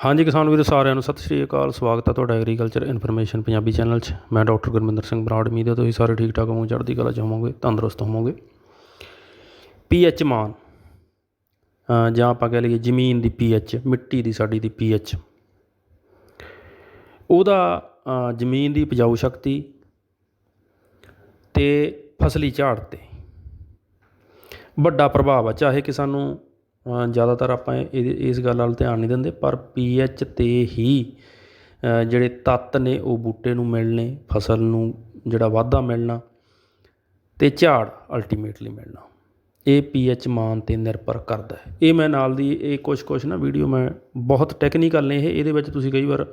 ਹਾਂਜੀ ਕਿਸਾਨ ਵੀਰ, ਸਾਰਿਆਂ ਨੂੰ ਸਤਿ ਸ਼੍ਰੀ ਅਕਾਲ, ਸਵਾਗਤ ਹੈ ਤੁਹਾਡਾ ਐਗਰੀਕਲਚਰ ਇਨਫੋਰਮੇਸ਼ਨ ਪੰਜਾਬੀ ਚੈਨਲ 'ਚ। ਮੈਂ ਡਾਕਟਰ ਗੁਰਮਿੰਦਰ ਸਿੰਘ ਬਰਾੜ, ਉਮੀਦ ਹੈ ਤੁਸੀਂ ਸਾਰੇ ਠੀਕ ਠਾਕ ਹੋਵੋਗੇ, ਚੜ੍ਹਦੀ ਕਲਾ 'ਚ ਹੋਵੋਗੇ, ਤੰਦਰੁਸਤ ਹੋਵੋਗੇ। ਪੀ ਪੀਐਚ ਮਾਨ ਜਾਂ ਆਪਾਂ ਕਹਿ ਲਈਏ ਜ਼ਮੀਨ ਦੀ ਪੀ ਪੀਐਚ ਮਿੱਟੀ ਦੀ, ਸਾਡੀ ਦੀ ਪੀ ਪੀਐਚ ਉਹਦਾ ਜ਼ਮੀਨ ਦੀ ਉਪਜਾਊ ਸ਼ਕਤੀ ਤੇ ਫਸਲੀ ਝਾੜ ਤੇ ਵੱਡਾ ਪ੍ਰਭਾਵ ਆ, ਚਾਹੇ ਕਿ ਸਾਨੂੰ ਜ਼ਿਆਦਾਤਰ ਆਪਾਂ ਇਹ ਇਸ ਗੱਲ ਵੱਲ ਧਿਆਨ ਨਹੀਂ ਦਿੰਦੇ, ਪਰ ਪੀਐਚ ਤੇ ਹੀ ਜਿਹੜੇ ਤੱਤ ਨੇ, ਉਹ ਬੂਟੇ ਨੂੰ ਮਿਲਣੇ, ਫਸਲ ਨੂੰ ਜਿਹੜਾ ਵਾਧਾ ਮਿਲਣਾ ਤੇ ਝਾੜ ਅਲਟੀਮੇਟਲੀ ਮਿਲਣਾ। ਇਹ ਪੀਐਚ ਮਾਨ ਤੇ ਨਿਰਭਰ ਕਰਦਾ ਹੈ। ਇਹ ਮੈਂ ਨਾਲ ਦੀ ਇਹ ਕੁਝ ਕੁਝ ਨਾ ਵੀਡੀਓ ਮੈਂ ਬਹੁਤ ਟੈਕਨੀਕਲ ਨੇ ਇਹ। ਇਹਦੇ ਵਿੱਚ ਤੁਸੀਂ ਕਈ ਵਾਰ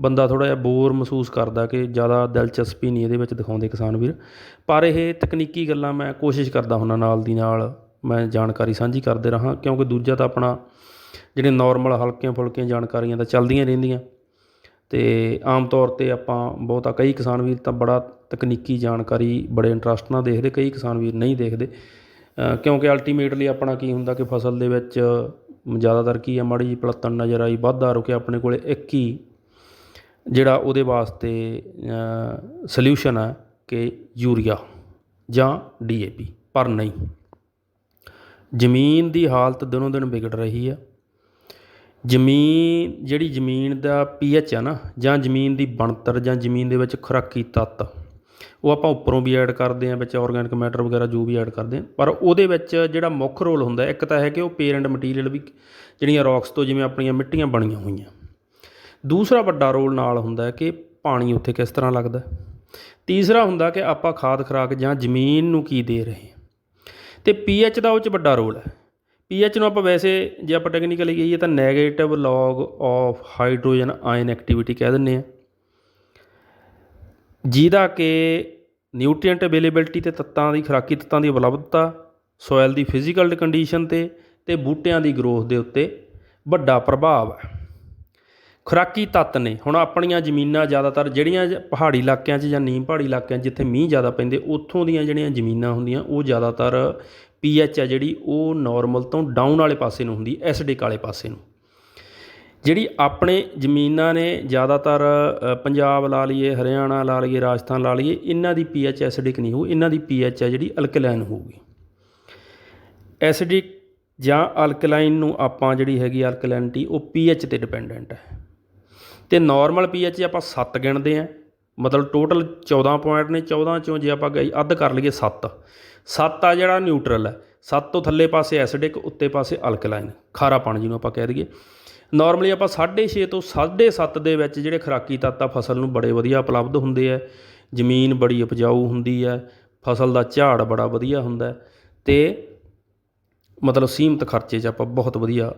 ਬੰਦਾ ਥੋੜਾ ਜਿਹਾ ਬੋਰ ਮਹਿਸੂਸ ਕਰਦਾ ਕਿ ਜ਼ਿਆਦਾ ਦਿਲਚਸਪੀ ਨਹੀਂ ਇਹਦੇ ਵਿੱਚ ਦਿਖਾਉਂਦੇ ਕਿਸਾਨ ਵੀਰ। ਪਰ ਇਹ ਤਕਨੀਕੀ ਗੱਲਾਂ ਮੈਂ ਕੋਸ਼ਿਸ਼ ਕਰਦਾ ਹੁੰਦਾ ਨਾਲ ਦੀ ਨਾਲ ਮੈਂ ਜਾਣਕਾਰੀ ਸਾਂਝੀ ਕਰਦੇ ਰਹਾਂ, ਕਿਉਂਕਿ ਦੂਜਾ ਤਾਂ ਆਪਣਾ ਜਿਹੜੇ ਨੋਰਮਲ ਹਲਕੀਆਂ ਫੁਲਕੀਆਂ ਜਾਣਕਾਰੀਆਂ ਤਾਂ ਚੱਲਦੀਆਂ ਰਹਿੰਦੀਆਂ। ਅਤੇ ਆਮ ਤੌਰ ਤੇ ਆਪਾਂ ਬਹੁਤਾ ਕਈ ਕਿਸਾਨ ਵੀਰ ਤਾਂ ਬੜਾ ਤਕਨੀਕੀ ਜਾਣਕਾਰੀ, ਬੜੇ ਇੰਟਰਸਟ ਨਾਲ ਦੇਖਦੇ, ਕਈ ਕਿਸਾਨ ਵੀਰ ਨਹੀਂ ਦੇਖਦੇ। ਕਿਉਂਕਿ ਅਲਟੀਮੇਟਲੀ ਆਪਣਾ ਕੀ ਹੁੰਦਾ ਕਿ ਫਸਲ ਦੇ ਵਿੱਚ ਜ਼ਿਆਦਾਤਰ ਕੀ ਆ, ਮਾੜੀ ਜਿਹੀ ਪਲੱਤਣ ਨਜ਼ਰ ਆਈ, ਵਾਧਾ ਰੁਕਿਆ ਆਪਣੇ ਕੋਲੇ, ਇੱਕ ਹੀ ਜਿਹੜਾ ਉਹਦੇ ਵਾਸਤੇ ਸੋਲਿਊਸ਼ਨ ਹੈ ਕਿ ਯੂਰੀਆ ਜਾਂ ਡੀਏਪੀ ਪਰ ਨਹੀਂ। ਜ਼ਮੀਨ ਦੀ ਹਾਲਤ ਦਿਨੋਂ ਦਿਨ ਵਿਗੜ ਰਹੀ ਆ। ਜ਼ਮੀਨ, ਜਿਹੜੀ ਜ਼ਮੀਨ ਦਾ ਪੀਐਚ ਹੈ ਨਾ, ਜਾਂ ਜ਼ਮੀਨ ਦੀ ਬਣਤਰ ਜਾਂ ਜ਼ਮੀਨ ਦੇ ਵਿੱਚ ਖੁਰਾਕੀ ਤੱਤ, ਉਹ ਆਪਾਂ ਉੱਪਰੋਂ ਵੀ ਐਡ ਕਰਦੇ ਹਾਂ, ਵਿੱਚ ਆਰਗੈਨਿਕ ਮੈਟਰ ਵਗੈਰਾ ਜੋ ਵੀ ਐਡ ਕਰਦੇ ਹਾਂ। ਪਰ ਉਹਦੇ ਵਿੱਚ ਜਿਹੜਾ ਮੁੱਖ ਰੋਲ ਹੁੰਦਾ, ਇੱਕ ਤਾਂ ਹੈ ਕਿ ਉਹ ਪੇਰੈਂਟ ਮਟੀਰੀਅਲ ਵੀ, ਜਿਹੜੀਆਂ ਰੌਕਸ ਤੋਂ ਜਿਵੇਂ ਆਪਣੀਆਂ ਮਿੱਟੀਆਂ ਬਣੀਆਂ ਹੋਈਆਂ। ਦੂਸਰਾ ਵੱਡਾ ਰੋਲ ਨਾਲ ਹੁੰਦਾ ਹੈ ਕਿ ਪਾਣੀ ਉੱਥੇ ਕਿਸ ਤਰ੍ਹਾਂ ਲੱਗਦਾ। ਤੀਸਰਾ ਹੁੰਦਾ ਕਿ ਆਪਾਂ ਖਾਦ ਖੁਰਾਕ ਜਾਂ ਜ਼ਮੀਨ ਨੂੰ ਕੀ ਦੇ ਰਹੇ ਅਤੇ ਪੀ ਪੀਐਚ ਦਾ ਉਹ 'ਚ ਵੱਡਾ ਰੋਲ ਹੈ। ਪੀ ਪੀਐਚ ਨੂੰ ਆਪਾਂ ਵੈਸੇ ਜੇ ਆਪਾਂ ਟੈਕਨੀਕਲੀ ਕਹੀਏ ਤਾਂ negative log of hydrogen ion activity ਕਹਿ ਦਿੰਦੇ ਆ ਜਿਹਦਾ ਕਿ ਨਿਊਟ੍ਰੀਐਂਟ ਅਵੇਲੇਬਿਲਟੀ ਤੇ ਤੱਤਾਂ ਦੀ, ਖੁਰਾਕੀ ਤੱਤਾਂ ਦੀ ਉਪਲਬਧਤਾ ਸੋਇਲ ਦੀ ਫਿਜ਼ੀਕਲ ਕੰਡੀਸ਼ਨ ਤੇ ਤੇ ਬੂਟਿਆਂ ਦੀ ਗਰੋਥ ਦੇ ਉੱਤੇ ਵੱਡਾ ਪ੍ਰਭਾਵ ਹੈ। ਖੁਰਾਕੀ ਤੱਤ ਨੇ। ਹੁਣ ਆਪਣੀਆਂ ਜ਼ਮੀਨਾਂ ਜ਼ਿਆਦਾਤਰ ਜਿਹੜੀਆਂ ਪਹਾੜੀ ਇਲਾਕਿਆਂ 'ਚ ਜਾਂ ਨੀਮ ਪਹਾੜੀ ਇਲਾਕਿਆਂ 'ਚ ਜਿੱਥੇ ਮੀਂਹ ਜ਼ਿਆਦਾ ਪੈਂਦੇ, ਉੱਥੋਂ ਦੀਆਂ ਜਿਹੜੀਆਂ ਜ਼ਮੀਨਾਂ ਹੁੰਦੀਆਂ, ਉਹ ਜ਼ਿਆਦਾਤਰ ਪੀਐਚ ਆ ਜਿਹੜੀ, ਉਹ ਨਾਰਮਲ ਤੋਂ ਡਾਊਨ ਵਾਲੇ ਪਾਸੇ ਨੂੰ ਹੁੰਦੀ ਐਸਿਡਿਕ ਵਾਲੇ ਪਾਸੇ ਨੂੰ। ਜਿਹੜੀ ਆਪਣੇ ਜ਼ਮੀਨਾਂ ਨੇ ਜ਼ਿਆਦਾਤਰ ਪੰਜਾਬ ਲਾ ਲਈਏ, ਹਰਿਆਣਾ ਲਾ ਲਈਏ, ਰਾਜਸਥਾਨ ਲਾ ਲਈਏ, ਇਹਨਾਂ ਦੀ ਪੀਐਚ ਐਸਿਡਿਕ ਨਹੀਂ ਹੋਊ, ਇਹਨਾਂ ਦੀ ਪੀਐਚ ਆ ਜਿਹੜੀ ਅਲਕਲਾਈਨ ਹੋਊਗੀ। ਐਸਿਡਿਕ ਜਾਂ ਅਲਕਲਾਈਨ ਨੂੰ ਆਪਾਂ ਜਿਹੜੀ ਹੈਗੀ ਅਲਕਲੈਨਿਟੀ ਉਹ ਪੀਐਚ ਤੇ ਡਿਪੈਂਡੈਂਟ ਹੈ। ਤੇ ਨਾਰਮਲ ਪੀਐਚ ਆਪਾਂ 7 ਗਿਣਦੇ ਆ ਮਤਲਬ ਟੋਟਲ 14 ਪੁਆਇੰਟ ਨੇ 14 ਚੋਂ ਜੇ ਆਪਾਂ ਗਈ, ਅੱਧ ਕਰ ਲਈਏ 7 7 ਆ ਜਿਹੜਾ ਨਿਊਟਰਲ ਹੈ। 7 ਤੋਂ ਥੱਲੇ ਪਾਸੇ ਐਸਿਡਿਕ ਉੱਤੇ ਪਾਸੇ ਅਲਕਲਾਈਨ ਖਾਰਾ ਪਾਣੀ ਜਿਹਨੂੰ ਆਪਾਂ ਕਹਿ ਦਈਏ। ਨਾਰਮਲੀ ਆਪਾਂ 6.5 ਤੋਂ 7.5 ਦੇ ਵਿੱਚ ਜਿਹੜੇ ਖੁਰਾਕੀ ਤੱਤ ਆ, ਫਸਲ ਨੂੰ ਬੜੇ ਵਧੀਆ ਉਪਲਬਧ ਹੁੰਦੇ ਆ। ਜ਼ਮੀਨ ਬੜੀ ਉਪਜਾਊ ਹੁੰਦੀ ਹੈ ਫਸਲ ਦਾ ਝਾੜ ਬੜਾ ਵਧੀਆ ਹੁੰਦਾ। ਹੈ ਤੇ ਮਤਲਬ ਸੀਮਤ ਖਰਚੇ 'ਚ ਆਪਾਂ ਬਹੁਤ ਵਧੀਆ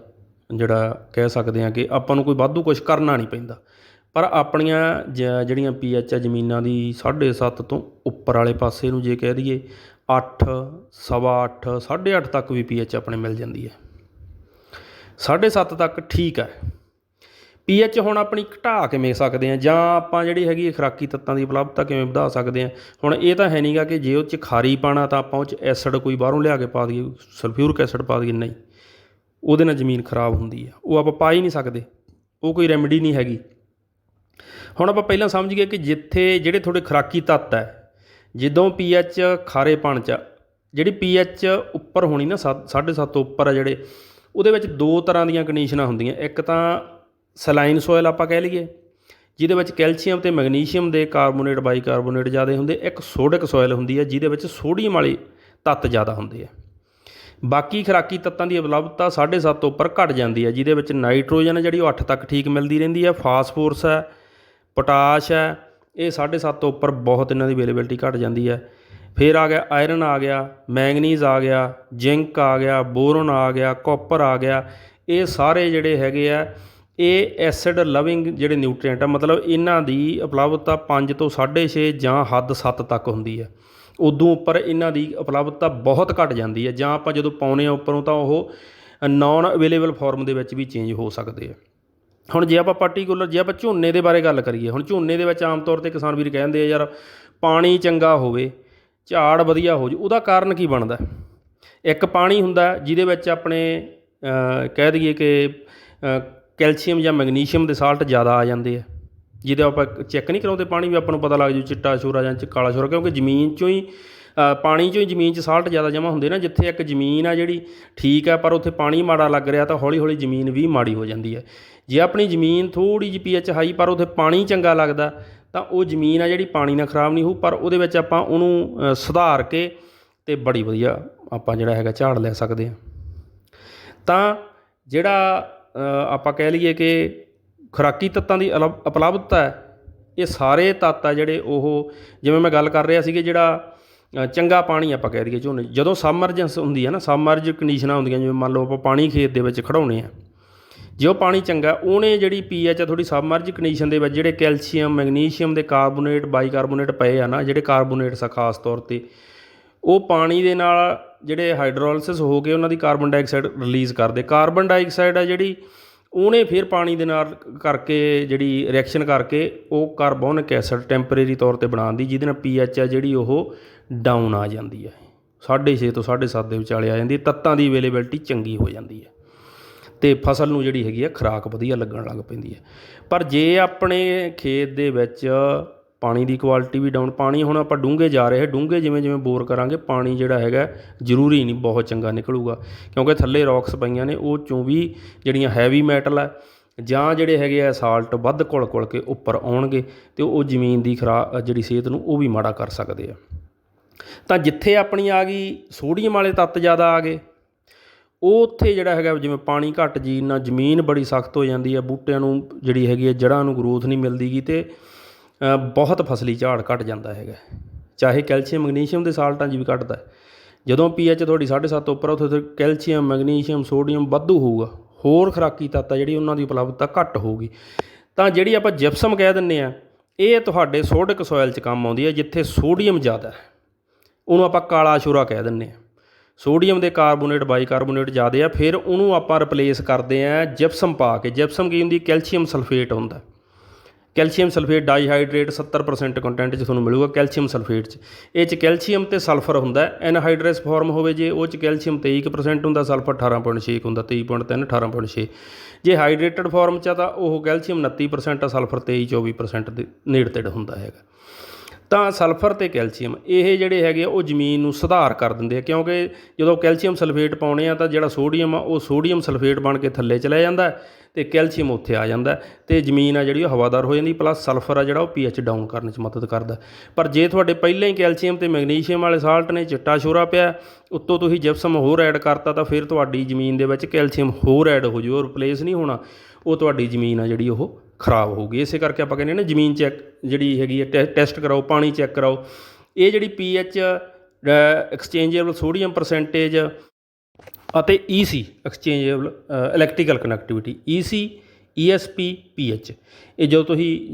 ਜਿਹੜਾ ਕਹਿ ਸਕਦੇ ਹਾਂ ਕਿ ਆਪਾਂ ਨੂੰ ਕੋਈ ਵਾਧੂ ਕੁਛ ਕਰਨਾ ਨਹੀਂ ਪੈਂਦਾ। ਪਰ ਆਪਣੀਆਂ ਜ- ਜਿਹੜੀਆਂ ਪੀਐਚ ਆ ਜ਼ਮੀਨਾਂ ਦੀ 7.5 ਤੋਂ ਉੱਪਰ ਵਾਲੇ ਪਾਸੇ ਨੂੰ ਜੇ ਕਹਿ ਦਈਏ, ਅੱਠ, ਸਵਾ 8 8.5 ਤੱਕ ਵੀ ਪੀ ਪੀਐਚ ਆਪਣੇ ਮਿਲ ਜਾਂਦੀ ਹੈ। 7.5 ਤੱਕ ਠੀਕ ਹੈ। ਪੀ ਪੀਐਚ ਹੁਣ ਆਪਣੀ ਘਟਾ ਕਿਵੇਂ ਸਕਦੇ ਆ ਜਾਂ ਆਪਾਂ ਜਿਹੜੀ ਹੈਗੀ ਹੈ ਖੁਰਾਕੀ ਤੱਤਾਂ ਦੀ ਉਪਲਬਧਤਾ ਕਿਵੇਂ ਵਧਾ ਸਕਦੇ ਆ ਹੁਣ ਇਹ ਤਾਂ ਹੈ ਨਹੀਂਗਾ ਕਿ ਜੇ ਉਹ 'ਚ ਖਾਰੀ ਪਾਣਾ ਤਾਂ ਆਪਾਂ ਉਹ 'ਚ ਐਸਿਡ ਕੋਈ ਬਾਹਰੋਂ ਲਿਆ ਕੇ ਪਾ ਦਈਏ, ਸਲਫਿਊਰਿਕ ਐਸਿਡ ਪਾ ਦਈਏ, ਨਹੀਂ। ਉਹਦੇ ਨਾਲ ਜ਼ਮੀਨ ਖਰਾਬ ਹੁੰਦੀ ਆ, ਉਹ ਆਪਾਂ ਪਾ ਹੀ ਨਹੀਂ ਸਕਦੇ, ਉਹ ਕੋਈ ਰੈਮਡੀ ਨਹੀਂ ਹੈਗੀ। ਹੁਣ ਆਪਾਂ ਪਹਿਲਾਂ ਸਮਝ ਗਏ ਕਿ ਜਿੱਥੇ ਜਿਹੜੇ ਤੁਹਾਡੇ ਖੁਰਾਕੀ ਤੱਤ ਹੈ, ਜਦੋਂ ਪੀਐਚ ਖਾਰੇਪਣ ਚ ਜਿਹੜੀ ਪੀਐਚ ਉੱਪਰ ਹੋਣੀ ਨਾ 7.5 ਤੋਂ ਉੱਪਰ ਆ ਜਿਹੜੇ, ਉਹਦੇ ਵਿੱਚ ਦੋ ਤਰ੍ਹਾਂ ਦੀਆਂ ਕੰਡੀਸ਼ਨਾਂ ਹੁੰਦੀਆਂ। ਇੱਕ ਤਾਂ ਸਲਾਈਨ ਸੋਇਲ ਆਪਾਂ ਕਹਿ ਲਈਏ, ਜਿਹਦੇ ਵਿੱਚ ਕੈਲਸ਼ੀਅਮ ਤੇ ਮੈਗਨੀਸ਼ੀਅਮ ਦੇ ਕਾਰਬੋਨੇਟ, ਬਾਈਕਾਰਬੋਨੇਟ ਜ਼ਿਆਦਾ ਹੁੰਦੇ, ਇੱਕ ਸੋਡਿਕ ਸੋਇਲ ਹੁੰਦੀ ਹੈ ਜਿਹਦੇ ਵਿੱਚ ਸੋਡੀਅਮ ਵਾਲੇ ਤੱਤ ਜ਼ਿਆਦਾ ਹੁੰਦੇ ਆ। ਬਾਕੀ ਖੁਰਾਕੀ ਤੱਤਾਂ ਦੀ ਉਪਲਬਧਤਾ 7.5 ਤੋਂ ਉੱਪਰ ਘਟ ਜਾਂਦੀ ਹੈ, ਜਿਹਦੇ ਵਿੱਚ ਨਾਈਟ੍ਰੋਜਨ ਹੈ, ਜਿਹੜੀ ਉਹ 8 ਤੱਕ ਠੀਕ ਮਿਲਦੀ ਰਹਿੰਦੀ ਹੈ। ਫਾਸਫੋਰਸ ਹੈ, ਪੋਟਾਸ਼ ਹੈ, ਇਹ 7.5 ਤੋਂ ਉੱਪਰ ਬਹੁਤ ਇਹਨਾਂ ਦੀ ਅਵੇਲੇਬਿਲਟੀ ਘਟ ਜਾਂਦੀ ਹੈ। ਫਿਰ ਆ ਗਿਆ, ਆਇਰਨ ਆ ਗਿਆ, ਮੈਂਗਨੀਜ਼ ਆ ਗਿਆ, ਜ਼ਿੰਕ ਆ ਗਿਆ, ਬੋਰਨ ਆ ਗਿਆ, ਕਾਪਰ ਆ ਗਿਆ, ਇਹ ਸਾਰੇ ਜਿਹੜੇ ਹੈਗੇ ਆ, ਇਹ ਐਸਿਡ ਲਵਿੰਗ ਜਿਹੜੇ ਨਿਊਟ੍ਰੀਐਂਟ ਆ, ਮਤਲਬ ਇਹਨਾਂ ਦੀ ਉਪਲਬਧਤਾ 5 ਤੋਂ 6.5 ਜਾਂ ਹੱਦ 7 ਤੱਕ ਹੁੰਦੀ ਹੈ। ਉਦੋਂ ਉੱਪਰ ਇਹਨਾਂ ਦੀ ਉਪਲਬਧਤਾ ਬਹੁਤ ਘੱਟ ਜਾਂਦੀ ਹੈ। ਜਾਂ ਆਪਾਂ ਜਦੋਂ ਪਾਉਂਦੇ ਹਾਂ ਉੱਪਰੋਂ ਤਾਂ ਉਹ ਨੋਨ ਅਵੇਲੇਬਲ ਫਾਰਮ ਦੇ ਵਿੱਚ ਵੀ ਚੇਂਜ ਹੋ ਸਕਦੇ ਆ। ਹੁਣ ਜੇ ਆਪਾਂ ਪਾਰਟਿਕੂਲਰ ਜੇ ਆਪਾਂ ਝੋਨੇ ਦੇ ਬਾਰੇ ਗੱਲ ਕਰੀਏ, ਹੁਣ ਝੋਨੇ ਦੇ ਵਿੱਚ ਆਮ ਤੌਰ ਤੇ ਕਿਸਾਨ ਵੀਰ ਕਹਿੰਦੇ ਆ, ਯਾਰ, ਪਾਣੀ ਚੰਗਾ ਹੋਵੇ, ਝਾੜ ਵਧੀਆ ਹੋ ਜੂ। ਉਹਦਾ ਕਾਰਨ ਕੀ ਬਣਦਾ? ਇੱਕ ਪਾਣੀ ਹੁੰਦਾ ਜਿਹਦੇ ਵਿੱਚ ਆਪਣੇ ਕਹਿ ਦਈਏ ਕਿ ਕੈਲਸ਼ੀਅਮ ਜਾਂ ਮੈਗਨੀਸ਼ੀਅਮ ਦੇ ਸਾਲਟ ਜ਼ਿਆਦਾ ਆ ਜਾਂਦੇ ਆ। ਜਿਹਦੇ ਆਪਾਂ ਚੈੱਕ ਨਹੀਂ ਕਰਾਉਂਦੇ, ਪਾਣੀ ਵੀ ਆਪਾਂ ਨੂੰ ਪਤਾ ਲੱਗ ਜੂ ਚਿੱਟਾ ਸ਼ੋਰਾ ਜਾਂ ਕਾਲਾ ਸ਼ੋਰਾ ਕਿਉਂਕਿ ਜ਼ਮੀਨ ਚੋਂ ਹੀ ਪਾਣੀ ਚੋਂ ਹੀ ਜ਼ਮੀਨ 'ਚ ਸਾਲਟ ਜ਼ਿਆਦਾ ਜਮ੍ਹਾਂ ਹੁੰਦੇ ਨਾ, ਜਿੱਥੇ ਇੱਕ ਜ਼ਮੀਨ ਆ ਜਿਹੜੀ ਠੀਕ ਆ, ਪਰ ਉੱਥੇ ਪਾਣੀ ਮਾੜਾ ਲੱਗ ਰਿਹਾ ਤਾਂ ਹੌਲੀ ਹੌਲੀ ਜ਼ਮੀਨ ਵੀ ਮਾੜੀ ਹੋ ਜਾਂਦੀ ਹੈ ਜੇ ਆਪਣੀ ਜ਼ਮੀਨ ਥੋੜੀ ਜਿਹੀ ਪੀਐਚ ਹਾਈ, ਪਰ ਉੱਥੇ ਪਾਣੀ ਚੰਗਾ ਲੱਗਦਾ, ਤਾਂ ਉਹ ਜ਼ਮੀਨ ਆ ਜਿਹੜੀ ਪਾਣੀ ਨਾਲ ਖਰਾਬ ਨਹੀਂ ਹੋਊ, ਪਰ ਉਹਦੇ ਵਿੱਚ ਆਪਾਂ ਉਹਨੂੰ ਸੁਧਾਰ ਕੇ ਤੇ ਬੜੀ ਵਧੀਆ ਆਪਾਂ ਜਿਹੜਾ ਹੈਗਾ ਝਾੜ ਲੈ ਸਕਦੇ ਹਾਂ ਤਾਂ ਜਿਹੜਾ ਆਪਾਂ ਕਹਿ ਲਈਏ ਕਿ ਖੁਰਾਕੀ ਤੱਤਾਂ ਦੀ ਅਲਬ ਉਪਲਬਧਤਾ ਹੈ। ਇਹ ਸਾਰੇ ਤੱਤ ਆ ਜਿਹੜੇ ਉਹ, ਜਿਵੇਂ ਮੈਂ ਗੱਲ ਕਰ ਰਿਹਾ ਸੀਗੇ ਜਿਹੜਾ ਚੰਗਾ ਪਾਣੀ ਆਪਾਂ ਕਹਿ ਦਈਏ ਝੋਨੇ ਜਦੋਂ ਸਬਮਰਜੈਂਸ ਹੁੰਦੀ ਹੈ ਨਾ, ਸਬਮਰਜ ਕੰਡੀਸ਼ਨਾਂ ਹੁੰਦੀਆਂ ਜਿਵੇਂ ਮੰਨ ਲਓ ਆਪਾਂ ਪਾਣੀ ਖੇਤ ਦੇ ਵਿੱਚ ਖੜਾਉਣੇ ਆ ਜੇ ਉਹ ਪਾਣੀ ਚੰਗਾ, ਉਹਨੇ ਜਿਹੜੀ ਪੀਐਚ ਆ ਥੋੜੀ ਸਬਮਰਜ ਕੰਡੀਸ਼ਨ ਦੇ ਵਿੱਚ, ਜਿਹੜੇ ਕੈਲਸ਼ੀਅਮ, ਮੈਗਨੀਸ਼ੀਅਮ ਦੇ ਕਾਰਬੋਨੇਟ, ਬਾਈਕਾਰਬੋਨੇਟ ਪਏ ਆ ਨਾ, ਜਿਹੜੇ ਕਾਰਬੋਨੇਟਸ ਆ ਖਾਸ ਤੌਰ ਤੇ, ਉਹ ਪਾਣੀ ਦੇ ਨਾਲ ਜਿਹੜੇ ਹਾਈਡਰੋਲਿਸਿਸ ਹੋ ਕੇ ਉਹਨਾਂ ਦੀ ਕਾਰਬਨ ਡਾਈਆਕਸਾਈਡ ਰਿਲੀਜ਼ ਕਰਦੇ। ਕਾਰਬਨ ਡਾਈਆਕਸਾਈਡ ਆ ਜਿਹੜੀ ਉਹਨੇ ਫਿਰ ਪਾਣੀ ਦੇ ਨਾਲ ਕਰਕੇ ਜਿਹੜੀ ਰਿਐਕਸ਼ਨ ਕਰਕੇ ਉਹ ਕਾਰਬੋਨਿਕ ਐਸਿਡ ਟੈਂਪਰੇਰੀ ਤੌਰ ਤੇ ਬਣਾਉਂਦੀ ਜਿਹਦੇ ਨਾਲ ਪੀਐਚ ਆ ਜਿਹੜੀ ਉਹ ਡਾਊਨ ਆ ਜਾਂਦੀ ਹੈ 6.5 ਤੋਂ 7.5 ਦੇ ਵਿਚਾਲੇ ਆ ਜਾਂਦੀ ਹੈ ਤੱਤਾਂ ਦੀ ਅਵੇਲੇਬਿਲਟੀ ਚੰਗੀ ਹੋ ਜਾਂਦੀ ਹੈ ਤੇ ਫਸਲ ਨੂੰ ਜਿਹੜੀ ਹੈਗੀ ਆ, ਖੁਰਾਕ ਵਧੀਆ ਲੱਗਣ ਲੱਗ ਪੈਂਦੀ ਹੈ ਪਰ ਜੇ ਆਪਣੇ ਖੇਤ ਦੇ ਵਿੱਚ ਪਾਣੀ ਦੀ ਕੁਆਲਿਟੀ ਵੀ ਡਾਊਨ ਪਾਣੀ ਹੁਣ ਆਪਾਂ ਡੂੰਘੇ ਜਾ ਰਹੇ, ਡੂੰਘੇ ਜਿਵੇਂ ਜਿਵੇਂ ਬੋਰ ਕਰਾਂਗੇ, ਪਾਣੀ ਜਿਹੜਾ ਹੈਗਾ ਜ਼ਰੂਰੀ ਨਹੀਂ, ਬਹੁਤ ਚੰਗਾ ਨਿਕਲੂਗਾ। ਕਿਉਂਕਿ ਥੱਲੇ ਰੌਕਸ ਪਈਆਂ ਨੇ, ਉਹ ਚੋਂ ਵੀ ਜਿਹੜੀਆਂ ਹੈਵੀ ਮੈਟਲ ਆ, ਜਾਂ ਜਿਹੜੇ ਹੈਗੇ ਆ ਸਾਲਟ ਵੱਧ ਘੁਲ ਘੁਲ ਕੇ ਉੱਪਰ ਆਉਣਗੇ, ਤੇ ਉਹ ਜ਼ਮੀਨ ਦੀ ਖਰਾ, ਜਿਹੜੀ ਸਿਹਤ ਨੂੰ ਉਹ ਵੀ ਮਾੜਾ ਕਰ ਸਕਦੇ ਆ। ਤਾਂ ਜਿੱਥੇ ਆਪਣੀ ਆ ਗਈ, ਸੋਡੀਅਮ ਵਾਲੇ ਤੱਤ ਜ਼ਿਆਦਾ ਆ ਗਏ ਉਹ ਉੱਥੇ ਜਿਹੜਾ ਹੈਗਾ ਜਿਵੇਂ ਪਾਣੀ ਘੱਟ ਜੀ ਨਾ ਜ਼ਮੀਨ ਬੜੀ ਸਖਤ ਹੋ ਜਾਂਦੀ ਹੈ ਬੂਟਿਆਂ ਨੂੰ ਜਿਹੜੀ ਹੈਗੀ ਹੈ ਜੜ੍ਹਾਂ ਨੂੰ ਗਰੋਥ ਨਹੀਂ ਮਿਲਦੀ ਗੀ ਤੇ ਬਹੁਤ ਫਸਲੀ ਝਾੜ ਘਟ ਜਾਂਦਾ ਹੈਗਾ। ਚਾਹੇ ਕੈਲਸ਼ੀਅਮ ਮੈਗਨੀਸ਼ੀਅਮ ਦੇ ਸਾਲਟਾਂ 'ਚ ਵੀ ਘਟਦਾ ਹੈ। ਜਦੋਂ ਪੀਐਚ ਤੁਹਾਡੀ 7.5 ਉੱਪਰ ਆ, ਉੱਥੇ ਕੈਲਸ਼ੀਅਮ ਮੈਗਨੀਸ਼ੀਅਮ ਸੋਡੀਅਮ ਵਾਧੂ ਹੋਊਗਾ। ਹੋਰ ਖੁਰਾਕੀ ਤੱਤ ਆ ਜਿਹੜੀ ਉਹਨਾਂ ਦੀ ਉਪਲਬਧਤਾ ਘੱਟ ਹੋਊਗੀ। ਤਾਂ ਜਿਹੜੀ ਆਪਾਂ ਜਿਪਸਮ ਕਹਿ ਦਿੰਨੇ ਆ ਇਹ ਤੁਹਾਡੇ ਸੋਡਿਕ ਸੋਇਲ 'ਚ ਕੰਮ ਆਉਂਦੀ ਹੈ ਜਿੱਥੇ ਸੋਡੀਅਮ ਜ਼ਿਆਦਾ ਹੈ। ਉਹਨੂੰ ਆਪਾਂ ਕਾਲਾ ਸ਼ੂਰਾ ਕਹਿ ਦਿੰਨੇ ਆ। ਸੋਡੀਅਮ ਦੇ ਕਾਰਬੋਨੇਟ ਬਾਈਕਾਰਬੋਨੇਟ ਜ਼ਿਆਦੇ ਆ ਫਿਰ ਉਹਨੂੰ ਆਪਾਂ ਰਿਪਲੇਸ ਕਰਦੇ ਆ ਜਿਪਸਮ ਪਾ ਕੇ। ਜਿਪਸਮ ਕੀ ਹੁੰਦੀ ਕੈਲਸ਼ੀਅਮ ਸਲਫੇਟ ਹੁੰਦਾ ਕੈਲਸ਼ੀਅਮ ਸਲਫੇਟ ਡਾਈਹਾਈਡਰੇਟ 70% ਕੰਟੈਂਟ 'ਚ ਤੁਹਾਨੂੰ ਮਿਲੂਗਾ ਕੈਲਸ਼ੀਅਮ ਸਲਫੇਟ 'ਚ। ਇਹ 'ਚ ਕੈਲਸ਼ੀਅਮ ਤੇ ਸਲਫਰ ਹੁੰਦਾ ਐਨਹਾਈਡਰਸ ਫਾਰਮ ਹੋਵੇ ਜੇ, ਉਹ 'ਚ ਕੈਲਸ਼ੀਅਮ 23% ਹੁੰਦਾ, ਸਲਫਰ 18.6 ਹੁੰਦਾ 23.3 18.6 ਜੇ ਹਾਈਡਰੇਟਡ ਫਾਰਮ 'ਚ ਆ ਤਾਂ ਉਹ ਕੈਲਸ਼ੀਅਮ 29% ਆ, ਸਲਫਰ 23 24% ਦੇ ਨੇੜੇ ਤੇੜੇ ਹੁੰਦਾ ਹੈਗਾ। ਤਾਂ ਸਲਫਰ ਤੇ ਕੈਲਸ਼ੀਅਮ, ਇਹ ਜਿਹੜੇ ਹੈਗੇ ਆ, ਉਹ ਜ਼ਮੀਨ ਨੂੰ ਸੁਧਾਰ ਕਰ ਦਿੰਦੇ ਆ, ਕਿਉਂਕਿ ਜਦੋਂ ਕੈਲਸ਼ੀਅਮ ਸਲਫੇਟ ਪਾਉਣੇ ਆ, ਤਾਂ ਜਿਹੜਾ ਸੋਡੀਅਮ ਆ, ਉਹ ਸੋਡੀਅਮ ਸਲਫੇਟ ਬਣ ਕੇ ਥੱਲੇ ਚਲਾ ਜਾਂਦਾ ਹੈ ਤੇ ਕੈਲਸ਼ੀਅਮ ਉੱਥੇ ਆ ਜਾਂਦਾ ਹੈ ਤੇ ਜ਼ਮੀਨ ਆ ਜਿਹੜੀ ਉਹ ਹਵਾਦਾਰ ਹੋ ਜਾਂਦੀ, ਪਲੱਸ ਸਲਫਰ ਆ ਜਿਹੜਾ ਉਹ ਪੀਐਚ ਡਾਊਨ ਕਰਨ 'ਚ ਮਦਦ ਕਰਦਾ ਪਰ ਜੇ ਤੁਹਾਡੇ ਪਹਿਲਾਂ ਹੀ ਕੈਲਸ਼ੀਅਮ ਤੇ ਮੈਗਨੀਸ਼ੀਅਮ ਵਾਲੇ ਸਾਲਟ ਨੇ, ਚਿੱਟਾ ਸ਼ੋਰਾ ਪਿਆ ਉੱਤੋਂ ਤੁਸੀਂ ਜਿਪਸਮ ਹੋਰ ਐਡ ਕਰਤਾ, ਤਾਂ ਫਿਰ ਤੁਹਾਡੀ ਜ਼ਮੀਨ ਦੇ ਵਿੱਚ ਕੈਲਸ਼ੀਅਮ ਹੋਰ ਐਡ ਹੋ ਜੂ, ਉਹ ਰਿਪਲੇਸ ਨਹੀਂ ਹੋਣਾ, ਉਹ ਤੁਹਾਡੀ ਜ਼ਮੀਨ ਆ ਜਿਹੜੀ ਉਹ ਖਰਾਬ ਹੋਊਗੀ। ਇਸੇ ਕਰਕੇ ਆਪਾਂ ਕਹਿੰਦੇ ਨੇ, ਜ਼ਮੀਨ ਚੈੱਕ ਜਿਹੜੀ ਹੈਗੀ ਹੈ, ਟੈ- ਟੈਸਟ ਕਰਾਓ, ਪਾਣੀ ਚੈੱਕ ਕਰਾਓ। ਇਹ ਜਿਹੜੀ P pH exchangeable sodium percentage ਅਤੇ EC exchangeable electrical connectivity EC ESP pH ਇਹ ਜਦੋਂ ਤੁਸੀਂ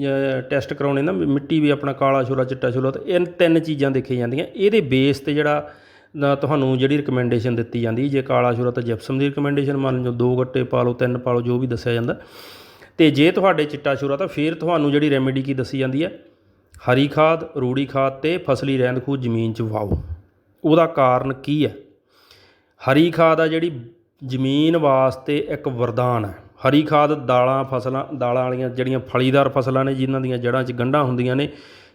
ਟੈਸਟ ਕਰਾਉਣੇ ਨਾ, ਮਿੱਟੀ ਵੀ ਆਪਣਾ ਕਾਲਾ ਛੋਲਾ, ਚਿੱਟਾ ਛੋਲਾ, ਤੇ ਇਹ ਤਿੰਨ ਚੀਜ਼ਾਂ ਦੇਖੀਆਂ ਜਾਂਦੀਆਂ। ਇਹਦੇ ਬੇਸ ਤੇ ਜਿਹੜਾ ਤੁਹਾਨੂੰ ਜਿਹੜੀ ਰਿਕਮੈਂਡੇਸ਼ਨ ਦਿੱਤੀ ਜਾਂਦੀ ਜੇ ਕਾਲਾ ਛੋਲਾ ਤਾਂ ਜਿਪਸਮ ਦੀ ਰਿਕਮੈਂਡੇਸ਼ਨ ਮੰਨ ਲਓ, ਦੋ ਗੱਟੇ ਪਾ ਲਓ, ਤਿੰਨ ਪਾ ਲਓ, ਜੋ ਵੀ ਦੱਸਿਆ ਜਾਂਦਾ। ਤੇ ਜੇ ਤੁਹਾਡੇ ਚਿੱਟਾ ਛੋਰਾ ਤਾਂ ਫਿਰ ਤੁਹਾਨੂੰ ਜਿਹੜੀ ਰੈਮੇਡੀ ਕੀ ਦੱਸੀ ਜਾਂਦੀ ਹੈ? ਹਰੀ ਖਾਦ, ਰੂੜੀ ਖਾਦ ਤੇ ਫਸਲੀ ਰਹਿੰਦ ਖੂਹ ਜ਼ਮੀਨ 'ਚ ਵਾਓ। ਉਹਦਾ ਕਾਰਨ ਕੀ ਹੈ? ਹਰੀ ਖਾਦ ਆ ਜਿਹੜੀ ਜ਼ਮੀਨ ਵਾਸਤੇ ਇੱਕ ਵਰਦਾਨ ਹੈ। ਹਰੀ ਖਾਦ ਦਾਲਾਂ, ਫਸਲਾਂ, ਦਾਲਾਂ ਵਾਲੀਆਂ ਜਿਹੜੀਆਂ ਫਲੀਦਾਰ ਫਸਲਾਂ ਨੇ, ਜਿਨ੍ਹਾਂ ਦੀਆਂ ਜੜ੍ਹਾਂ 'ਚ ਗੰਢਾਂ ਹੁੰਦੀਆਂ ਨੇ,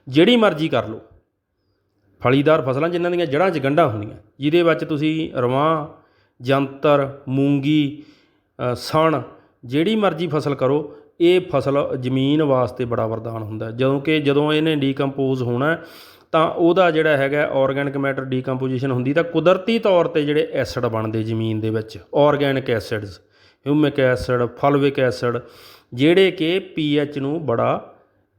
ਜਿਹੜੀ ਮਰਜ਼ੀ ਕਰ ਲਓ। ਫਲੀਦਾਰ ਫਸਲਾਂ ਜਿਨ੍ਹਾਂ ਦੀਆਂ ਜੜ੍ਹਾਂ 'ਚ ਗੰਢਾਂ ਹੁੰਦੀਆਂ, ਜਿਹਦੇ ਵਿੱਚ ਤੁਸੀਂ ਰਵਾਂ, ਜੰਤਰ, ਮੂੰਗੀ ਸਣ ਜਿਹੜੀ ਮਰਜ਼ੀ ਫਸਲ ਕਰੋ, ਇਹ ਫਸਲ ਜ਼ਮੀਨ ਵਾਸਤੇ ਬੜਾ ਵਰਦਾਨ ਹੁੰਦਾ ਜਦੋਂ ਕਿ ਜਦੋਂ ਇਹਨੇ ਡੀਕੰਪੋਜ਼ ਹੋਣਾ ਤਾਂ ਉਹਦਾ ਜਿਹੜਾ ਹੈਗਾ ਆਰਗੈਨਿਕ ਮੈਟਰ ਡੀਕੰਪੋਜੀਸ਼ਨ ਹੁੰਦੀ ਤਾਂ ਕੁਦਰਤੀ ਤੌਰ ਤੇ ਜਿਹੜੇ ਐਸਿਡ ਬਣਦੇ ਜ਼ਮੀਨ ਦੇ ਵਿੱਚ organic acids, humic acid, fulvic acid, ਜਿਹੜੇ ਕਿ ਪੀਐਚ ਨੂੰ ਬੜਾ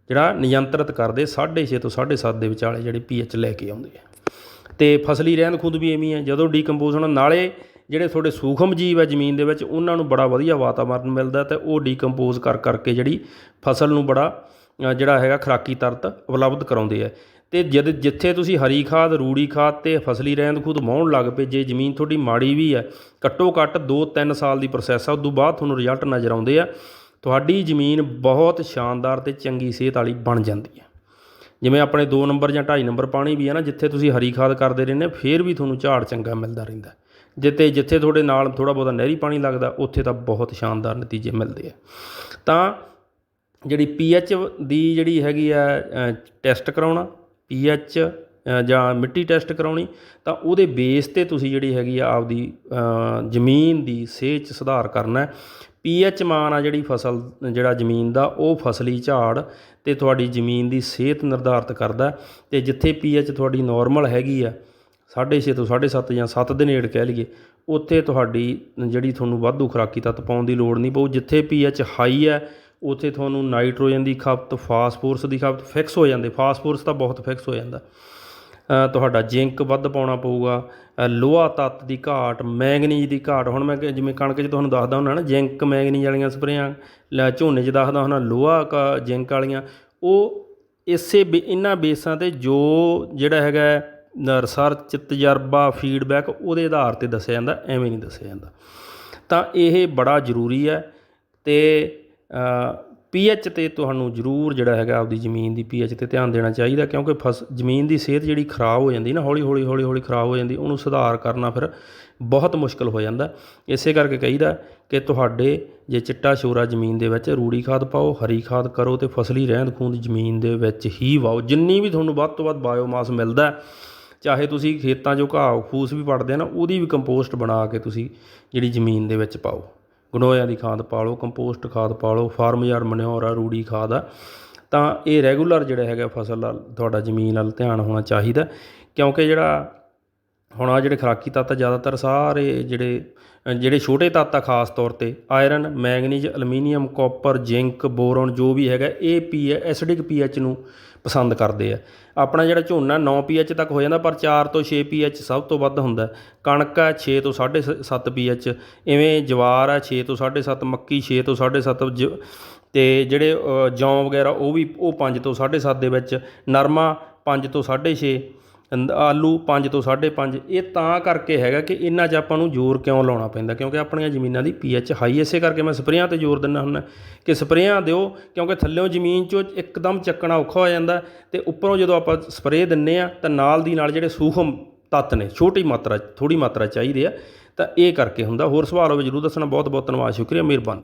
ਜਿਹੜਾ ਨਿਯੰਤਰਿਤ ਕਰਦੇ 6.5 ਤੋਂ 7.5 ਦੇ ਵਿਚਾਲੇ ਜਿਹੜੇ ਪੀਐਚ ਲੈ ਕੇ ਆਉਂਦੇ ਆ। ਤੇ ਫਸਲੀ ਰਹਿੰਦ ਖੁੰਦ ਵੀ ਐਵੇਂ ਹੀ ਹੈ ਜਦੋਂ ਡੀਕੰਪੋਜ਼ ਹੋਣਾ, ਨਾਲੇ ਜਿਹੜੇ ਤੁਹਾਡੇ ਸੂਖਮ ਜੀਵ ਹੈ ਜ਼ਮੀਨ ਦੇ ਵਿੱਚ, ਉਹਨਾਂ ਨੂੰ ਬੜਾ ਵਧੀਆ ਵਾਤਾਵਰਨ ਮਿਲਦਾ ਤੇ ਉਹ ਡੀਕੰਪੋਜ਼ ਕਰ ਕਰਕੇ ਜਿਹੜੀ ਫਸਲ ਨੂੰ ਬੜਾ ਜਿਹੜਾ ਹੈਗਾ ਖੁਰਾਕੀ ਤਰਤ ਉਪਲਬਧ ਕਰਾਉਂਦੇ ਆ। ਤੇ ਜਦ, ਜਿੱਥੇ ਤੁਸੀਂ ਹਰੀ ਖਾਦ, ਰੂੜੀ ਖਾਦ ਤੇ ਫਸਲੀ ਰਹਿੰਦ ਖੂਦ ਵਾਹੁਣ ਲੱਗ ਪਏ, ਜੇ ਜ਼ਮੀਨ ਤੁਹਾਡੀ ਮਾੜੀ ਵੀ ਹੈ ਘੱਟੋ ਘੱਟ 2-3 ਸਾਲ ਦੀ ਪ੍ਰੋਸੈਸ ਆ ਉਸ ਤੋਂ ਬਾਅਦ ਤੁਹਾਨੂੰ ਰਿਜ਼ਲਟ ਨਜ਼ਰ ਆਉਂਦੇ ਆ, ਤੁਹਾਡੀ ਜ਼ਮੀਨ ਬਹੁਤ ਸ਼ਾਨਦਾਰ ਤੇ ਚੰਗੀ ਸਿਹਤ ਵਾਲੀ ਬਣ ਜਾਂਦੀ ਹੈ ਜਿਵੇਂ ਆਪਣੇ 2 ਨੰਬਰ ਜਾਂ 2.5 ਨੰਬਰ ਪਾਣੀ ਵੀ ਹੈ ਨਾ, ਜਿੱਥੇ ਤੁਸੀਂ ਹਰੀ ਖਾਦ ਕਰਦੇ ਰਹਿੰਦੇ ਫਿਰ ਵੀ ਤੁਹਾਨੂੰ ਝਾੜ ਚੰਗਾ ਮਿਲਦਾ ਰਹਿੰਦਾ। ਜਿੱਥੇ ਜਿੱਥੇ ਤੁਹਾਡੇ ਨਾਲ ਥੋੜਾ ਬਹੁਤਾ ਨਹਿਰੀ ਪਾਣੀ ਲੱਗਦਾ, ਉੱਥੇ ਤਾਂ ਬਹੁਤ ਸ਼ਾਨਦਾਰ ਨਤੀਜੇ ਮਿਲਦੇ ਆ। ਤਾਂ ਜਿਹੜੀ ਪੀਐਚ ਦੀ ਜਿਹੜੀ ਹੈਗੀ ਆ ਟੈਸਟ ਕਰਾਉਣਾ ਪੀਐਚ ਜਾਂ ਮਿੱਟੀ ਟੈਸਟ ਕਰਾਉਣੀ, ਤਾਂ ਉਹਦੇ ਬੇਸ ਤੇ ਤੁਸੀਂ ਜਿਹੜੀ ਹੈਗੀ ਆ, ਆਪਦੀ ਜ਼ਮੀਨ ਦੀ ਸਿਹਤ 'ਚ ਸੁਧਾਰ ਕਰਨਾ ਹੈ। ਪੀਐਚ ਮਾਨ ਆ ਜਿਹੜੀ ਫਸਲ, ਜਿਹੜਾ ਜ਼ਮੀਨ ਦਾ, ਉਹ ਫਸਲੀ ਝਾੜ ਤੇ ਤੁਹਾਡੀ ਜ਼ਮੀਨ ਦੀ ਸਿਹਤ ਨਿਰਧਾਰਤ ਕਰਦਾ ਹੈ। ਤੇ ਜਿੱਥੇ ਪੀਐਚ ਤੁਹਾਡੀ ਨਾਰਮਲ ਹੈਗੀ ਆ 6.5 ਤੋਂ 7.5 ਜਾਂ 7 ਦੇ ਨੇੜ ਕਹਿ ਲਈਏ, ਉੱਥੇ ਤੁਹਾਡੀ ਜਿਹੜੀ ਤੁਹਾਨੂੰ ਵਾਧੂ ਖੁਰਾਕੀ ਤੱਤ ਪਾਉਣ ਦੀ ਲੋੜ ਨਹੀਂ ਪਊ। ਜਿੱਥੇ ਪੀਐਚ ਹਾਈ ਹੈ, ਉੱਥੇ ਤੁਹਾਨੂੰ ਨਾਈਟ੍ਰੋਜਨ ਦੀ ਖਪਤ, ਫਾਸਫੋਰਸ ਦੀ ਖਪਤ ਫਿਕਸ ਹੋ ਜਾਂਦੇ। ਫਾਸਫੋਰਸ ਤਾਂ ਬਹੁਤ ਫਿਕਸ ਹੋ ਜਾਂਦਾ। ਤੁਹਾਡਾ ਜ਼ਿੰਕ ਵੱਧ ਪਾਉਣਾ ਪਊਗਾ। ਲੋਹਾ ਤੱਤ ਦੀ ਘਾਟ, ਮੈਂਗਨੀਜ਼ ਦੀ ਘਾਟ। ਹੁਣ ਮੈਂ ਜਿਵੇਂ ਕਣਕ 'ਚ ਤੁਹਾਨੂੰ ਦੱਸਦਾ ਹੁੰਦਾ ਨਾ, ਜ਼ਿੰਕ, ਮੈਂਗਨੀਜ਼ ਵਾਲੀਆਂ ਸਪਰੇਆਂ, ਲੈ ਝੋਨੇ 'ਚ ਦੱਸਦਾ ਹੁੰਦਾ, ਲੋਹਾ ਕ- ਜ਼ਿੰਕ ਵਾਲੀਆਂ। ਉਹ ਇਸੇ ਬੇ- ਇਹਨਾਂ ਬੇਸਾਂ ਤੇ ਜੋ ਜਿਹੜਾ ਹੈਗਾ ਰਿਸਰਚ ਤਜਰਬਾ ਫੀਡਬੈਕ ਉਹਦੇ ਆਧਾਰ ਤੇ ਦੱਸਿਆ ਜਾਂਦਾ, ਐਵੇਂ ਨਹੀਂ ਦੱਸਿਆ ਜਾਂਦਾ। ਤਾਂ ਇਹ ਬੜਾ ਜ਼ਰੂਰੀ ਹੈ ਅਤੇ ਪੀ ਪੀਐਚ ਤੇ ਤੁਹਾਨੂੰ ਜ਼ਰੂਰ ਜਿਹੜਾ ਹੈਗਾ ਆਪਦੀ ਜ਼ਮੀਨ ਦੀ ਪੀ ਪੀਐਚ ਤੇ ਧਿਆਨ ਦੇਣਾ ਚਾਹੀਦਾ, ਕਿਉਂਕਿ ਫਸ, ਜ਼ਮੀਨ ਦੀ ਸਿਹਤ ਜਿਹੜੀ ਖਰਾਬ ਹੋ ਜਾਂਦੀ ਨਾ, ਹੌਲੀ ਹੌਲੀ ਹੌਲੀ ਹੌਲੀ ਖਰਾਬ ਹੋ ਜਾਂਦੀ, ਉਹਨੂੰ ਸੁਧਾਰ ਕਰਨਾ ਫਿਰ ਬਹੁਤ ਮੁਸ਼ਕਲ ਹੋ ਜਾਂਦਾ। ਇਸੇ ਕਰਕੇ ਕਹੀਦਾ ਕਿ ਤੁਹਾਡੇ ਜੇ ਚਿੱਟਾ ਸ਼ੋਰਾ ਜ਼ਮੀਨ ਦੇ ਵਿੱਚ ਰੂੜੀ ਖਾਦ ਪਾਓ, ਹਰੀ ਖਾਦ ਕਰੋ ਤੇ ਫਸਲੀ ਰਹਿੰਦ ਖੂੰਦ ਜ਼ਮੀਨ ਦੇ ਵਿੱਚ ਹੀ ਵਾਓ। ਜਿੰਨੀ ਵੀ ਤੁਹਾਨੂੰ ਵੱਧ ਤੋਂ ਵੱਧ ਬਾਇਓਮਾਸ ਮਿਲਦਾ ਚਾਹੇ ਤੁਸੀਂ ਖੇਤਾਂ 'ਚੋਂ ਘਾਹ, ਫੂਸ ਵੀ ਪੜਦੇ ਆ ਨਾ, ਉਹਦੀ ਵੀ ਕੰਪੋਸਟ ਬਣਾ ਕੇ ਤੁਸੀਂ ਜਿਹੜੀ ਜ਼ਮੀਨ ਦੇ ਵਿੱਚ ਪਾਓ। ਗੰਡੋਇਆਂ ਦੀ ਖਾਦ ਪਾ ਲਓ ਕੰਪੋਸਟ ਖਾਦ ਪਾ ਲਓ ਫਾਰਮ ਯਾਰ ਮਨਿਓਰ ਆ, ਰੂੜੀ ਖਾਦ ਆ। ਤਾਂ ਇਹ ਰੈਗੂਲਰ ਜਿਹੜਾ ਹੈਗਾ ਫਸਲ ਵੱਲ ਤੁਹਾਡਾ ਜ਼ਮੀਨ ਵੱਲ ਧਿਆਨ ਹੋਣਾ ਚਾਹੀਦਾ। ਕਿਉਂਕਿ ਜਿਹੜਾ ਹੁਣ ਆ ਜਿਹੜੇ ਖੁਰਾਕੀ ਤੱਤ ਆ, ਜ਼ਿਆਦਾਤਰ ਸਾਰੇ ਜਿਹੜੇ ਜਿਹੜੇ ਛੋਟੇ ਤੱਤ ਆ ਖਾਸ ਤੌਰ ਤੇ, iron, manganese, aluminium, copper, zinc, boron ਜੋ ਵੀ ਹੈਗਾ, ਇਹ ਪੀ ਐਸਿਡਿਕ ਪੀਐਚ ਨੂੰ ਪਸੰਦ ਕਰਦੇ ਆ। ਆਪਣਾ ਜਿਹੜਾ ਝੋਨਾ 9 ਪੀਐਚ ਤੱਕ ਹੋ ਜਾਂਦਾ, ਪਰ 4 ਤੋਂ 6 ਪੀਐਚ ਸਭ ਤੋਂ ਵੱਧ ਹੁੰਦਾ ਕਣਕ ਹੈ 6 ਤੋਂ 7.5 ਪੀਐਚ ਇਵੇਂ ਜਵਾਰ ਹੈ 6 ਤੋਂ 7.5 ਮੱਕੀ 6 ਤੋਂ 7.5 ਜ- ਤੇ ਜਿਹੜੇ ਜੌਂ ਵਗੈਰਾ ਉਹ ਵੀ, ਉਹ 5 ਤੋਂ 7.5 ਦੇ ਵਿੱਚ। ਨਰਮਾ 5 ਤੋਂ 6.5 ਅੰਦ- ਆਲੂ 5 ਤੋਂ 5.5 ਇਹ ਤਾਂ ਕਰਕੇ ਹੈਗਾ ਕਿ ਇਹਨਾਂ 'ਚ ਆਪਾਂ ਨੂੰ ਜ਼ੋਰ ਕਿਉਂ ਲਾਉਣਾ ਪੈਂਦਾ? ਕਿਉਂਕਿ ਆਪਣੀਆਂ ਜ਼ਮੀਨਾਂ ਦੀ ਪੀਐਚ ਹਾਈ, ਇਸੇ ਕਰਕੇ ਮੈਂ ਸਪਰੇਆਂ ਤੇ ਜ਼ੋਰ ਦਿੰਦਾ ਹੁੰਦਾ। ਕਿ ਸਪਰੇਆਂ ਦਿਓ, ਕਿਉਂਕਿ ਥੱਲਿਓਂ ਜ਼ਮੀਨ 'ਚੋਂ ਇੱਕਦਮ ਚੱਕਣਾ ਔਖਾ ਹੋ ਜਾਂਦਾ ਤੇ ਉੱਪਰੋਂ ਜਦੋਂ ਆਪਾਂ ਸਪਰੇਅ ਦਿੰਨੇ ਆ ਤਾਂ ਨਾਲ ਦੀ ਨਾਲ ਜਿਹੜੇ ਸੂਖਮ ਤੱਤ ਨੇ, ਛੋਟੀ ਮਾਤਰਾ ਥੋੜੀ ਮਾਤਰਾ ਚਾਹੀਦੀ ਆ। ਤਾਂ ਇਹ ਕਰਕੇ ਹੁੰਦਾ। ਹੋਰ ਸਵਾਲ ਹੋਵੇ, ਜਰੂਰ ਦੱਸਣਾ। ਬਹੁਤ ਬਹੁਤ ਧੰਨਵਾਦ। ਸ਼ੁਕਰੀਆ। ਮਿਹਰਬਾਨੀ।